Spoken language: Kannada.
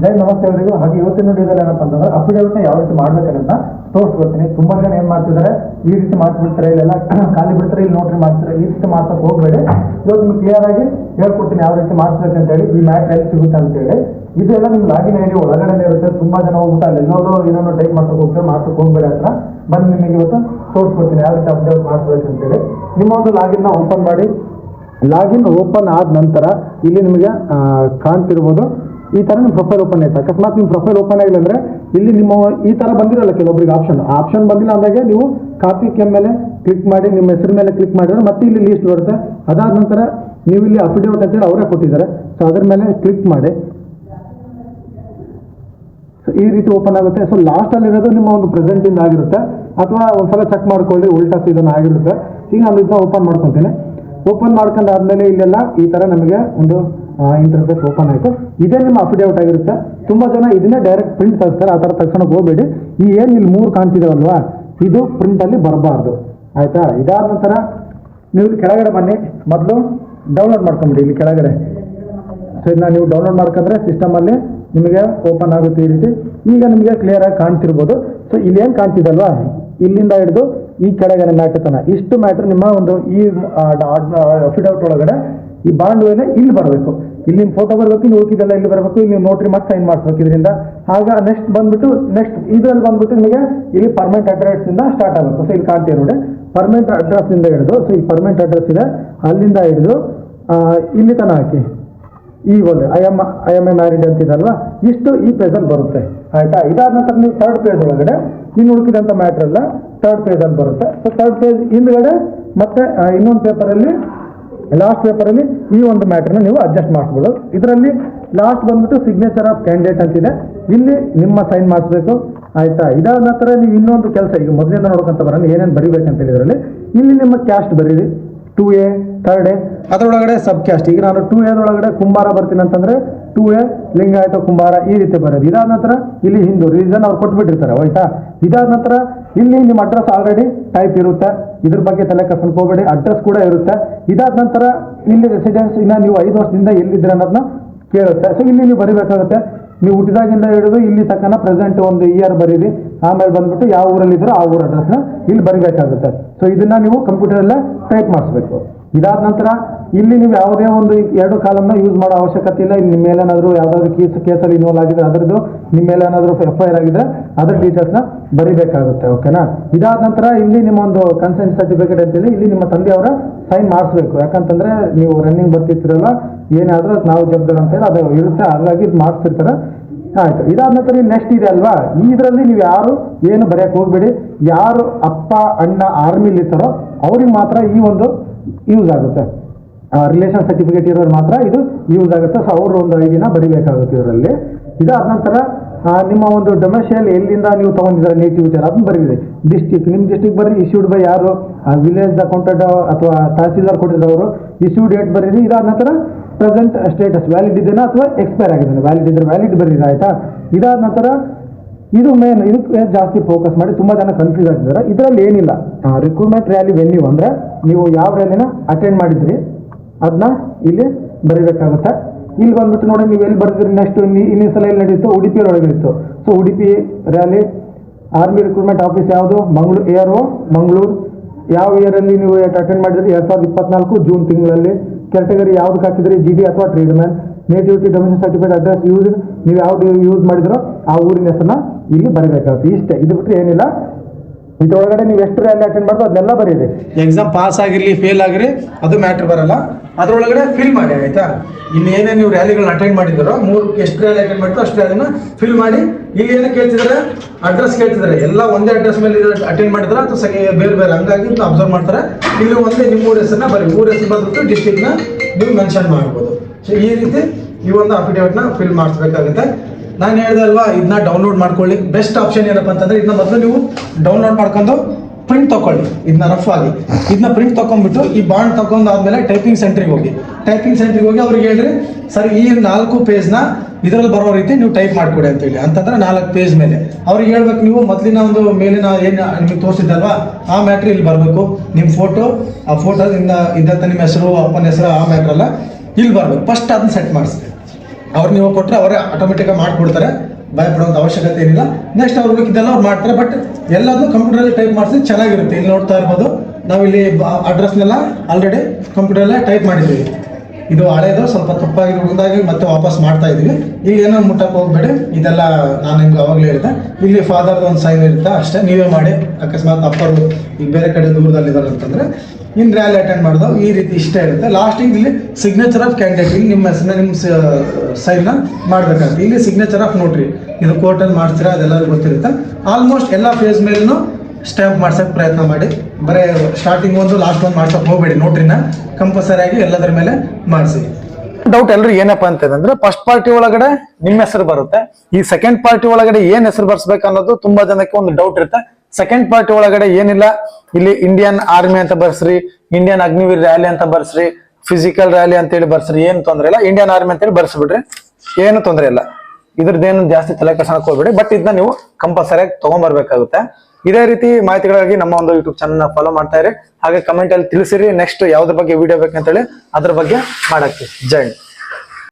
ಜೈ ನಮಸ್ತೆ ಅವರಿಗೂ. ಹಾಗೆ ಇವತ್ತಿನ ವಿಡಿಯೋದಲ್ಲಿ ಏನಪ್ಪ ಅಂತಂದ್ರೆ ಅಫಿಡೇವಿಟ್ನ ಯಾವ ರೀತಿ ಮಾಡ್ಬೇಕನ್ನ ತೋರಿಸ್ಕೊಡ್ತೀನಿ. ತುಂಬಾ ಜನ ಏನ್ ಮಾಡ್ತಿದ್ದಾರೆ, ಈ ರೀತಿ ಮಾಡ್ಬಿಡ್ತಾರೆ, ಇಲ್ಲೆಲ್ಲ ಖಾಲಿ ಬಿಡ್ತಾರೆ, ಇಲ್ಲಿ ನೋಟ್ರಿ ಮಾಡ್ತಾರೆ ಈ ರೀತಿ ಮಾಡ್ಸಕ್ ಹೋಗ್ಬೇಡಿ. ಇವತ್ತು ನಿಮ್ಗೆ ಕ್ಲಿಯರ್ ಆಗಿ ಹೇಳ್ಕೊಡ್ತೀನಿ ಯಾವ ರೀತಿ ಮಾಡ್ಸ್ಬೇಕು ಅಂತ ಹೇಳಿ, ಈ ಮ್ಯಾಟ್ ಎಲ್ಲಿ ಸಿಗುತ್ತೆ ಅಂತ ಹೇಳಿ. ಇದೆಲ್ಲ ನಿಮ್ಗೆ ಲಾಗಿನ್ ಐಡಿ ಒಳಗಡೆ ಇರುತ್ತೆ. ತುಂಬಾ ಜನ ಹೋಗ್ಬಿಟ್ಟು ಅಲ್ಲಿ ಎಲ್ಲೋದು ಏನೋ ಟೈಪ್ ಮಾಡ್ಸಕ್ ಹೋಗ್ತಾರೆ, ಮಾಡ್ಸಕ್ ಹೋಗ್ಬೇಡಿ ಹತ್ರ. ಬಂದು ನಿಮಗೆ ಇವತ್ತು ತೋರಿಸ್ಕೊಡ್ತೀನಿ ಯಾವ ರೀತಿ ಅಪ್ಡೇಟ್ ಮಾಡಿಸ್ಬೇಕು ಅಂತ ಹೇಳಿ. ನಿಮ್ಮ ಒಂದು ಲಾಗಿನ್ ಓಪನ್ ಮಾಡಿ. ಲಾಗಿನ್ ಓಪನ್ ಆದ ನಂತರ ಇಲ್ಲಿ ನಿಮಗೆ ಕಾಣ್ತಿರ್ಬೋದು. ಈ ಥರ ನಿಮ್ಮ ಪ್ರೊಫೈಲ್ ಓಪನ್ ಆಯ್ತು. ಅಕಸ್ಮಾತ್ ನಿಮ್ಮ ಪ್ರೊಫೈಲ್ ಓಪನ್ ಆಗಿಲ್ಲ ಅಂದ್ರೆ ಇಲ್ಲಿ ನಿಮ್ಮ ಈ ತರ ಬಂದಿರಲ್ಲ ಕೆಲವೊಬ್ರಿಗೆ ಆಪ್ಷನ್ ಆಪ್ಷನ್ ಬಂದಿಲ್ಲ ಅಂದಾಗೆ ನೀವು ಕಾಪಿ ಕೆ ಮೇಲೆ ಕ್ಲಿಕ್ ಮಾಡಿ, ನಿಮ್ಮ ಹೆಸರು ಮೇಲೆ ಕ್ಲಿಕ್ ಮಾಡಿದ್ರೆ ಮತ್ತೆ ಇಲ್ಲಿ ಲೀಸ್ಟ್ ಬರುತ್ತೆ. ಅದಾದ ನಂತರ ನೀವು ಇಲ್ಲಿ ಅಫಿಡೇವಿಟ್ ಅಂತೇಳಿ ಅವರೇ ಕೊಟ್ಟಿದ್ದಾರೆ. ಸೊ ಅದ್ರ ಮೇಲೆ ಕ್ಲಿಕ್ ಮಾಡಿ. ಸೊ ಈ ರೀತಿ ಓಪನ್ ಆಗುತ್ತೆ. ಸೊ ಲಾಸ್ಟ್ ಅಲ್ಲಿ ಇರೋದು ನಿಮ್ಮ ಒಂದು ಪ್ರೆಸೆಂಟ್ ಇಂದ ಆಗಿರುತ್ತೆ. ಅಥವಾ ಒಂದ್ಸಲ ಚೆಕ್ ಮಾಡ್ಕೊಳ್ಳಿ, ಉಲ್ಟಾ ಸೀದನ್ ಆಗಿರುತ್ತೆ. ಈಗ ನಾನು ಇದನ್ನ ಓಪನ್ ಮಾಡ್ಕೊತೀನಿ. ಓಪನ್ ಮಾಡ್ಕೊಂಡಾದ್ಮೇಲೆ ಇಲ್ಲೆಲ್ಲ ಈ ತರ ನಮಗೆ ಒಂದು ಇಂಟರ್ಫೇಸ್ ಓಪನ್ ಆಯಿತು. ಇದೇ ನಿಮ್ಮ ಅಫಿಡೇವಿಟ್ ಆಗಿರುತ್ತೆ. ತುಂಬ ಜನ ಇದನ್ನೇ ಡೈರೆಕ್ಟ್ ಪ್ರಿಂಟ್ ತರಿಸ್ತಾರೆ. ಆ ಥರ ತಕ್ಷಣ ಹೋಗಬೇಡಿ. ಈ ಏನು ಇಲ್ಲಿ ಮೂರು ಕಾಣ್ತಿದಾವಲ್ವಾ? ಇದು ಪ್ರಿಂಟಲ್ಲಿ ಬರಬಾರ್ದು. ಆಯಿತಾ? ಇದಾದ ನಂತರ ನೀವು ಕೆಳಗಡೆ ಬನ್ನಿ. ಮೊದಲು ಡೌನ್ಲೋಡ್ ಮಾಡ್ಕೊಂಬಿಡಿ ಇಲ್ಲಿ ಕೆಳಗಡೆ. ಸೊ ಇದನ್ನ ನೀವು ಡೌನ್ಲೋಡ್ ಮಾಡ್ಕೊಂಡ್ರೆ ಸಿಸ್ಟಮಲ್ಲಿ ನಿಮಗೆ ಓಪನ್ ಆಗುತ್ತೆ ಈ ರೀತಿ. ಈಗ ನಿಮಗೆ ಕ್ಲಿಯರ್ ಆಗಿ ಕಾಣ್ತಿರ್ಬೋದು. ಸೊ ಇಲ್ಲಿ ಏನು ಕಾಣ್ತಿದಲ್ವಾ? ಇಲ್ಲಿಂದ ಹಿಡಿದು ಈ ಕೆಳಗಡೆ ಮ್ಯಾಟ್ರ್ ತನ ಇಷ್ಟು ಮ್ಯಾಟ್ರ್ ನಿಮ್ಮ ಒಂದು ಈ ಅಫಿಡೌಟ್ ಒಳಗಡೆ ಈ ಬಾಂಡ್ ಮೇಲೆ ಇಲ್ಲಿ ಬರಬೇಕು. ಇಲ್ಲಿ ನಿಮ್ಮ ಫೋಟೋ ಬರಬೇಕು, ಇಲ್ಲಿ ಉಳ್ಕಿದೆಲ್ಲ ಇಲ್ಲಿ ಬರಬೇಕು, ಇಲ್ಲಿ ನೋಟ್ರಿ ಮತ್ತೆ ಸೈನ್ ಮಾಡಿಸ್ಬೇಕು ಇದರಿಂದ ಆಗ ನೆಕ್ಸ್ಟ್ ಬಂದ್ಬಿಟ್ಟು ನೆಕ್ಸ್ಟ್ ಇದರಲ್ಲಿ ಬಂದ್ಬಿಟ್ಟು ನಿಮಗೆ ಇಲ್ಲಿ ಪರ್ಮನೆಂಟ್ ಅಡ್ರೆಸ್ ಇಂದ ಸ್ಟಾರ್ಟ್ ಆಗುತ್ತೆ. ಸೊ ಇಲ್ಲಿ ಕಾಣ್ತೀವಿ ನೋಡಿ. ಪರ್ಮನೆಂಟ್ ಅಡ್ರೆಸ್ ಇಂದ ಹಿಡಿದು ಸೊ ಈ ಪರ್ಮನೆಂಟ್ ಅಡ್ರೆಸ್ ಇದೆ. ಅಲ್ಲಿಂದ ಹಿಡಿದು ಇಲ್ಲಿ ತನ ಹಾಕಿ. ಈ ಒಂದು I am I am a married ಅಂತಿದಲ್ವಾ ಇಷ್ಟು ಈ ಪೇಜಲ್ಲಿ ಬರುತ್ತೆ. ಆಯ್ತಾ? ಇದಾದ ನಂತರ ನೀವು ಥರ್ಡ್ ಪೇಜ್ ಒಳಗಡೆ, ನೀನು ಉಳಿಕಿದಂಥ ಮ್ಯಾಟ್ರೆಲ್ಲ ಥರ್ಡ್ ಪೇಜಲ್ಲಿ ಬರುತ್ತೆ. ಸೊ ತರ್ಡ್ ಪೇಜ್ ಹಿಂದ್ಗಡೆ, ಮತ್ತೆ ಇನ್ನೊಂದು ಪೇಪರಲ್ಲಿ ಲಾಸ್ಟ್ ಪೇಪರಲ್ಲಿ ಈ ಒಂದು ಮ್ಯಾಟ್ರನ್ನ ನೀವು ಅಡ್ಜಸ್ಟ್ ಮಾಡಿಸ್ಬೋದು. ಇದರಲ್ಲಿ ಲಾಸ್ಟ್ ಬಂದ್ಬಿಟ್ಟು ಸಿಗ್ನೇಚರ್ ಆಫ್ ಕ್ಯಾಂಡಿಡೇಟ್ ಅಂತಿದೆ ಇಲ್ಲಿ ನಿಮ್ಮ ಸೈನ್ ಮಾಡಿಸ್ಬೇಕು. ಆಯ್ತಾ? ಇದಾದ ನಂತರ ನೀವು ಇನ್ನೊಂದು ಕೆಲಸ, ಈಗ ಮೊದಲಿಂದ ನೋಡ್ಕೊಂತ ಬರೋಣ, ಏನೇನು ಬರಿಬೇಕಂತ ಇದರಲ್ಲಿ ಇಲ್ಲಿ ನಿಮ್ಮ ಕ್ಯಾಸ್ಟ್ ಬರೀರಿ. ಟೂ ಎ ಥರ್ಡ್ ಎ ಅದರೊಳಗಡೆ ಸಬ್ ಕ್ಯಾಸ್ಟ್ ಈಗ ನಾನು ಟೂ ಎದೊಳಗಡೆ ಕುಂಬಾರ ಬರ್ತೀನಿ ಅಂತಂದ್ರೆ ಟೂ ಎ ಲಿಂಗಾಯತ ಕುಂಬಾರ ಈ ರೀತಿ ಬರೋದು. ಇದಾದ ನಂತರ ಇಲ್ಲಿ ಹಿಂದೂ ರೀಸನ್ ಅವ್ರು ಕೊಟ್ಬಿಟ್ಟಿರ್ತಾರೆ, ಆಯ್ತಾ? ಇದಾದ ನಂತರ ಇಲ್ಲಿ ನಿಮ್ಮ ಅಡ್ರೆಸ್ ಆಲ್ರೆಡಿ ಟೈಪ್ ಇರುತ್ತೆ. ಇದ್ರ ಬಗ್ಗೆ ತಲೆ ಹೋಗಬೇಡಿ. ಅಡ್ರೆಸ್ ಕೂಡ ಇರುತ್ತೆ. ಇದಾದ ನಂತರ ಇಲ್ಲಿ ರೆಸಿಡೆನ್ಸ್ ಇನ್ನ ನೀವು ಐದು ವರ್ಷದಿಂದ ಎಲ್ಲಿದ್ದೀರ ಅನ್ನೋದನ್ನ ಕೇಳುತ್ತೆ. ಸೊ ಇಲ್ಲಿ ನೀವು ಬರಿಬೇಕಾಗುತ್ತೆ. ನೀವು ಹುಟ್ಟಿದಾಗಿಂದ ಹಿಡಿದು ಇಲ್ಲಿ ತಕ್ಕನ ಪ್ರೆಸೆಂಟ್ ಒಂದು ಇಯರ್ ಬರೀರಿ. ಆಮೇಲೆ ಬಂದ್ಬಿಟ್ಟು ಯಾವ ಊರಲ್ಲಿ ಆ ಊರ ಅಡ್ರೆಸ್ನ ಇಲ್ಲಿ ಬರಿಬೇಕಾಗುತ್ತೆ. ಸೊ ಇದನ್ನ ನೀವು ಕಂಪ್ಯೂಟರಲ್ಲೇ ಟೈಪ್ ಮಾಡಿಸ್ಬೇಕು. ಇದಾದ ನಂತರ ಇಲ್ಲಿ ನೀವು ಯಾವುದೇ ಒಂದು ಎರಡು ಕಾಲಮ್ನ ಯೂಸ್ ಮಾಡೋ ಅವಶ್ಯಕತೆ ಇಲ್ಲ. ನಿಮ್ಮ ಮೇಲೆ ಏನಾದರೂ ಯಾವುದಾದ್ರು ಕೇಸ್ ಕೇಸಲ್ಲಿ ಇನ್ವಾಲ್ವ್ ಆಗಿದೆ ಅದರದ್ದು ನಿಮ್ಮ ಮೇಲೆ ಏನಾದರೂ ಎಫ್ ಐ ಆರ್ ಆಗಿದೆ, ಅದರ ಡೀಟೇಲ್ಸ್ನ ಬರಿಬೇಕಾಗುತ್ತೆ ಓಕೆನಾ ಇದಾದ ನಂತರ ಇಲ್ಲಿ ನಿಮ್ಮ ಒಂದು ಕನ್ಸೆಂಟ್ ಸರ್ಟಿಫಿಕೇಟ್ ಅಂತೇಳಿ ಇಲ್ಲಿ ನಿಮ್ಮ ತಂದೆಯವರ ಸೈನ್ ಮಾಡಿಸ್ಬೇಕು. ಯಾಕಂತಂದ್ರೆ ನೀವು ರನ್ನಿಂಗ್ ಬರ್ತಿರ್ತೀರಲ್ಲ, ಏನಾದರೂ ನಾವು ಜವಾಬ್ದಾರ ಅಂತೇಳಿ ಅದು ಇರುತ್ತೆ. ಹಾಗಾಗಿ ಇದು ಮಾಡಿಸ್ತಿರ್ತಾರೆ. ಆಯಿತು. ಇದಾದ ನಂತರ ನೆಕ್ಸ್ಟ್ ಇದೆ ಅಲ್ವಾ? ಈ ಇದರಲ್ಲಿ ನೀವು ಯಾರು, ಏನು ಬರೆಯಕ್ಕೆ ಹೋಗ್ಬೇಡಿ. ಯಾರು ಅಪ್ಪ, ಅಣ್ಣ ಆರ್ಮಿಲಿ ಇರ್ತಾರೋ, ಅವ್ರಿಗೆ ಮಾತ್ರ ಈ ಒಂದು ಯೂಸ್ ಆಗುತ್ತೆ. ರಿಲೇಷನ್ ಸರ್ಟಿಫಿಕೇಟ್ ಇರೋರು ಮಾತ್ರ ಇದು ಯೂಸ್ ಆಗುತ್ತೆ. ಸೊ ಅವರು ಒಂದು ಐಡಿನ ಬರಿಬೇಕಾಗುತ್ತೆ ಇದರಲ್ಲಿ. ಇದಾದ ನಂತರ ನಿಮ್ಮ ಒಂದು ಡೊಮೆಸ್ಟಿಯಲ್ ಎಲ್ಲಿಂದ ನೀವು ತಗೊಂಡಿದ್ದಾರೆ ನೇಟಿವಿಟಿ ಅದನ್ನು ಬರೀರಿ ಡಿಸ್ಟಿಕ್ ನಿಮ್ಮ ಡಿಸ್ಟಿಕ್ ಬರ್ರಿ ಇಶ್ಯೂಡ್ ಬೈ ಯಾರು? ವಿಲೇಜ್ ಅಕೌಂಟೆಂಟ್ ಅಥವಾ ತಹಸೀಲ್ದಾರ್ ಕೊಟ್ಟಿದ್ದವರು ಇಶ್ಯೂ ಡೇಟ್ ಬರೀರಿ. ಇದಾದ ನಂತರ ಪ್ರೆಸೆಂಟ್ ಸ್ಟೇಟಸ್ ವ್ಯಾಲಿಡ್ ಇದೆಯಾ ಅಥವಾ ಎಕ್ಸ್ಪೈರ್ ಆಗಿದೆ ವ್ಯಾಲಿಡ್ ಇದ್ರೆ ವ್ಯಾಲಿಡ್ ಬರೀರಿ, ಆಯಿತಾ? ಇದಾದ ನಂತರ ಇದು ಮೇನ್ ಇದಕ್ಕೆ ಜಾಸ್ತಿ ಫೋಕಸ್ ಮಾಡಿ ತುಂಬಾ ಜನ ಕನ್ಫ್ಯೂಸ್ ಆಗ್ತಿದ್ದಾರೆ. ಇದರಲ್ಲಿ ಏನಿಲ್ಲ. ರಿಕ್ರೂಟ್ಮೆಂಟ್ ರ್ಯಾಲಿ ವೆನ್ಯೂ ಅಂದ್ರೆ ನೀವು ಯಾವ ರ್ಯಾಲಿನ ಅಟೆಂಡ್ ಮಾಡಿದ್ರಿ ಅದನ್ನ ಇಲ್ಲಿ ಬರೀಬೇಕಾಗುತ್ತೆ. ಇಲ್ಲಿ ಬಂದ್ಬಿಟ್ಟು ನೋಡಿ ನೀವು ಎಲ್ಲಿ ಬರ್ತೀರಿ ನೆಕ್ಸ್ಟ್ ಇನ್ನೊಂದು ಸಲ ಎಲ್ಲಿ ನಡೀತು? ಉಡುಪಿ ಒಳಗೆ ಇತ್ತು. So Udupi rally army recruitment office ಯಾವುದು? ಮಂಗಳೂರು ಏರ್ ಮಂಗಳೂರು. ಯಾವ ಇಯರಲ್ಲಿ ನೀವು ಅಟೆಂಡ್ ಮಾಡಿದ್ರಿ? ಎರಡ್ ಸಾವಿರದ ಇಪ್ಪತ್ನಾಲ್ಕು ಜೂನ್ ತಿಂಗಳಲ್ಲಿ. ಕ್ಯಾಟಗರಿ ಯಾವ್ದು ಹಾಕಿದ್ರಿ? ಜಿ ಡಿ ಅಥವಾ trade man nativity domicile certificate address use ನೀವು ಯಾವ್ದು ಯೂಸ್ ಮಾಡಿದ್ರೋ ಆ ಊರಿನ ಹೆಸರನ್ನ ಇಲ್ಲಿ ಬರಬೇಕಾಗುತ್ತೆ. ಇಷ್ಟೇ. ಇದು ಬಿಟ್ಟರೆ ಏನಿಲ್ಲ. ಇದ್ರೊಳಗಡೆ ನೀವು ಎಷ್ಟು ರ್ಯಾಲಿ ಅಟೆಂಡ್ ಮಾಡಿದ್ರು ಅದನ್ನೆಲ್ಲ ಬರೀರಿ. ಎಕ್ಸಾಮ್ ಪಾಸ್ ಆಗಿರಲಿ ಫೇಲ್ ಆಗಿರಿ ಅದು ಮ್ಯಾಟ್ರ್ ಬರಲ್ಲ. ಅದರೊಳಗಡೆ ಫಿಲ್ ಮಾಡಿ, ಆಯ್ತಾ? ಏನೇ ನೀವು ರ್ಯಾಲಿಗಳನ್ನ ಅಟೆಂಡ್ ಮಾಡಿದಾರೋ ಮೂರು ಎಷ್ಟು ರ್ಯಾಲಿ ಅಟೆಂಡ್ ಮಾಡ್ತೀರೋ ಅಷ್ಟು ರ್ಯಾಲಿನ ಫಿಲ್ ಮಾಡಿ. ಇಲ್ಲಿ ಏನು ಕೇಳ್ತಿದ್ದಾರೆ? ಅಡ್ರೆಸ್ ಕೇಳ್ತಿದ್ದಾರೆ. ಎಲ್ಲ ಒಂದೇ ಅಡ್ರೆಸ್ ಮೇಲೆ ಅಟೆಂಡ್ ಮಾಡಿದ್ರೆ? ಅಥವಾ ಸರಿ, ಬೇರೆ ಬೇರೆ ಹಂಗಾಗಿ ಅಬ್ಸರ್ವ್ ಮಾಡ್ತಾರೆ? ಇಲ್ಲಿ ಒಂದೇ ನಿಮ್ಮ ಊರ ಹೆಸರನ್ನ ಬರೀ, ಊರ ಹೆಸರು ಬಂದ್ಬಿಟ್ಟು ಡಿಸ್ಟಿಕ್ನ ನೀವು ಮೆನ್ಷನ್ ಮಾಡ್ಬೋದು. ಸೊ ಈ ರೀತಿ ಈ ಒಂದು ಅಫಿಡೇವಿಟ್ನ ಫಿಲ್ ಮಾಡಿಸ್ಬೇಕಾಗುತ್ತೆ. ನಾನು ಹೇಳಿದೆ ಅಲ್ವಾ ಇದನ್ನ ಡೌನ್ಲೋಡ್ ಮಾಡ್ಕೊಳ್ಳಿ. ಬೆಸ್ಟ್ ಆಪ್ಷನ್ ಏನಪ್ಪ ಅಂತಂದ್ರೆ ಇದನ್ನ ಮೊದಲು ನೀವು ಡೌನ್ಲೋಡ್ ಮಾಡ್ಕೊಂಡು ಪ್ರಿಂಟ್ ತಗೊಳ್ಳಿ ಇದನ್ನ ರಫ್ ಆಗಿ. ಇದನ್ನ ಪ್ರಿಂಟ್ ತಗೊಂಡ್ಬಿಟ್ಟು ಈ ಬಾಂಡ್ ತಗೊಂಡಾದ್ಮೇಲೆ ಟೈಪಿಂಗ್ ಸೆಂಟ್ರಿಗೆ ಹೋಗಿ. ಟೈಪಿಂಗ್ ಸೆಂಟ್ರಿಗೆ ಹೋಗಿ ಅವ್ರಿಗೆ ಹೇಳ್ರಿ, ಸರ್, ಈ ನಾಲ್ಕು ಪೇಜ್ನ ಇದರಲ್ಲಿ ಬರೋ ರೀತಿ ನೀವು ಟೈಪ್ ಮಾಡಿಕೊಡಿ ಅಂತೇಳಿ. ಅಂತಂದ್ರೆ ನಾಲ್ಕು ಪೇಜ್ ಮೇಲೆ. ಅವ್ರಿಗೆ ಹೇಳ್ಬೇಕು ನೀವು, ಮೊದಲಿನ ಒಂದು ಮೇಲಿನ ಏನು ನಿಮಗೆ ತೋರಿಸಿದ್ದಲ್ವಾ ಆ ಮ್ಯಾಟ್ರ್ ಇಲ್ಲಿ ಬರಬೇಕು. ನಿಮ್ಮ ಫೋಟೋ ಆ ಫೋಟೋದಿಂದ ಇದ್ದಂಥ ನಿಮ್ಮ ಹೆಸರು, ಅಪ್ಪನ ಹೆಸರು, ಆ ಮ್ಯಾಟ್ರಲ್ಲ ಇಲ್ಲಿ ಬರಬೇಕು. ಫಸ್ಟ್ ಅದನ್ನ ಸೆಟ್ ಮಾಡಿಸ್ಬೇಕು ಅವ್ರು ನೀವು ಕೊಟ್ಟರೆ ಅವರೇ ಆಟೋಮೆಟಿಕ್ ಮಾಡಿಕೊಡ್ತಾರೆ. ಭಯಪಡೋಂಥ ಅವಶ್ಯಕತೆ ಏನಿಲ್ಲ. ನೆಕ್ಸ್ಟ್ ಅವ್ರು ಬೇಕಿದ್ದೆಲ್ಲ ಅವ್ರು ಮಾಡ್ತಾರೆ ಬಟ್ ಎಲ್ಲದನ್ನು ಕಂಪ್ಯೂಟರಲ್ಲಿ ಟೈಪ್ ಮಾಡಿಸಿ ಚೆನ್ನಾಗಿರುತ್ತೆ. ಇಲ್ಲಿ ನೋಡ್ತಾ ಇರ್ಬೋದು. ನಾವಿಲ್ಲಿ ಅಡ್ರೆಸ್ನೆಲ್ಲ ಆಲ್ರೆಡಿ ಕಂಪ್ಯೂಟರಲ್ಲೇ ಟೈಪ್ ಮಾಡಿದ್ದೀವಿ. ಇದು ಹಳೇದು, ಸ್ವಲ್ಪ ತಪ್ಪಾಗಿರೋದಾಗಿ ಮತ್ತೆ ವಾಪಸ್ ಮಾಡ್ತಾ ಇದೀವಿ ಈಗ ಏನೋ ಮುಟ್ಟಕ್ಕೆ ಹೋಗ್ಬೇಡಿ, ಇದೆಲ್ಲ ನಾನು ನಿಮ್ಗೆ ಅವಾಗಲೇ ಹೇಳಿದೆ. ಇಲ್ಲಿ ಫಾದರ್ ಒಂದು ಸೈನ್ ಇರುತ್ತೆ ಅಷ್ಟೇ, ನೀವೇ ಮಾಡಿ. ಅಕಸ್ಮಾತ್ ಅಪ್ಪರು ಈಗ ಬೇರೆ ಕಡೆ ದೂರದಲ್ಲಿ ಇದ್ದಾರೆ ಅಂತಂದ್ರೆ, ಇನ್ ರ್ಯಾಲಿ ಅಟೆಂಡ್ ಮಾಡಿದಾಗ ಈ ರೀತಿ ಇಷ್ಟೇ ಇರುತ್ತೆ. ಲಾಸ್ಟಿಗೆ ಇಲ್ಲಿ ಸಿಗ್ನೇಚರ್ ಆಫ್ ಕ್ಯಾಂಡಿಡೇಟ್ ಇಲ್ಲಿ ನಿಮ್ಮ ಹೆಸರನ್ನ, ನಿಮ್ಮ ಸೈನ್ನ ಮಾಡ್ಬೇಕಾಗುತ್ತೆ. ಇಲ್ಲಿ ಸಿಗ್ನೇಚರ್ ಆಫ್ ನೋಟ್ರಿ ಇದು ಕೋರ್ಟಲ್ಲಿ ಮಾಡ್ತೀರಾ ಅದೆಲ್ಲರಿಗೂ ಗೊತ್ತಿರುತ್ತೆ. ಆಲ್ಮೋಸ್ಟ್ ಎಲ್ಲ ಫೇಸ್ ಮೇಲೂ ಸ್ಟ್ಯಾಂಪ್ ಮಾಡ್ಸೋಕೆ ಪ್ರಯತ್ನ ಮಾಡಿ. ಬರೀ ಸ್ಟಾರ್ಟಿಂಗ್ ಒಂದು ಲಾಸ್ಟ್ ಒಂದು ಮಾಡ್ಸೋಕೆ ಹೋಗಬೇಡಿ. ನೋಟ್ರಿನ ಕಂಪಲ್ಸರಿ ಆಗಿ ಎಲ್ಲದರ ಮೇಲೆ ಮಾಡಿಸಿ. ಡೌಟ್ ಎಲ್ರು ಏನಪ್ಪ ಅಂತಂದ್ರೆ ಫಸ್ಟ್ ಪಾರ್ಟಿ ಒಳಗಡೆ ನಿಮ್ಮ ಹೆಸರು ಬರುತ್ತೆ. ಈ ಸೆಕೆಂಡ್ ಪಾರ್ಟಿ ಒಳಗಡೆ ಏನ್ ಹೆಸರು ಬರ್ಸ್ಬೇಕು ಅನ್ನೋದು ತುಂಬಾ ಜನಕ್ಕೆ ಒಂದು ಡೌಟ್ ಇರುತ್ತೆ. ಸೆಕೆಂಡ್ ಪಾರ್ಟಿ ಒಳಗಡೆ ಏನಿಲ್ಲ, ಇಲ್ಲಿ ಇಂಡಿಯನ್ ಆರ್ಮಿ ಅಂತ ಬರ್ಸ್ರಿ ಇಂಡಿಯನ್ ಅಗ್ನಿವೀರ್ ರ್ಯಾಲಿ ಅಂತ ಬರ್ಸ್ರಿ ಫಿಸಿಕಲ್ ರ್ಯಾಲಿ ಅಂತ ಹೇಳಿ ಬರ್ಸ್ರಿ, ಏನು ತೊಂದರೆ ಇಲ್ಲ. ಇಂಡಿಯನ್ ಆರ್ಮಿ ಅಂತ ಹೇಳಿ ಬರ್ಸ್ಬಿಡ್ರಿ ಏನು ತೊಂದರೆ ಇಲ್ಲ. ಇದ್ರದ್ದೇನು ಜಾಸ್ತಿ ತಲೆ ಕೆಡ್ಸೋಕೆ ಹೋಗ್ಬೇಡಿ. ಬಟ್ ಇದನ್ನ ನೀವು ಕಂಪಲ್ಸರಿಯಾಗಿ ತಗೊಂಡ್ಬರ್ಬೇಕಾಗುತ್ತೆ ಇದೇ ರೀತಿ ಮಾಹಿತಿಗಳಾಗಿ ನಮ್ಮ ಒಂದು ಯೂಟ್ಯೂಬ್ ಚಾನಲ್ ಫಾಲೋ ಮಾಡ್ತಾ ಇರಿ. ಹಾಗೆ ಕಮೆಂಟ್ ಅಲ್ಲಿ ತಿಳಿಸಿರಿ. ನೆಕ್ಸ್ಟ್ ಯಾವ್ದ್ರ ಬಗ್ಗೆ ವಿಡಿಯೋ ಬೇಕಂತೇಳಿ, ಅದ್ರ ಬಗ್ಗೆ ಮಾಡಕ್ಕೆ. ಜೈ.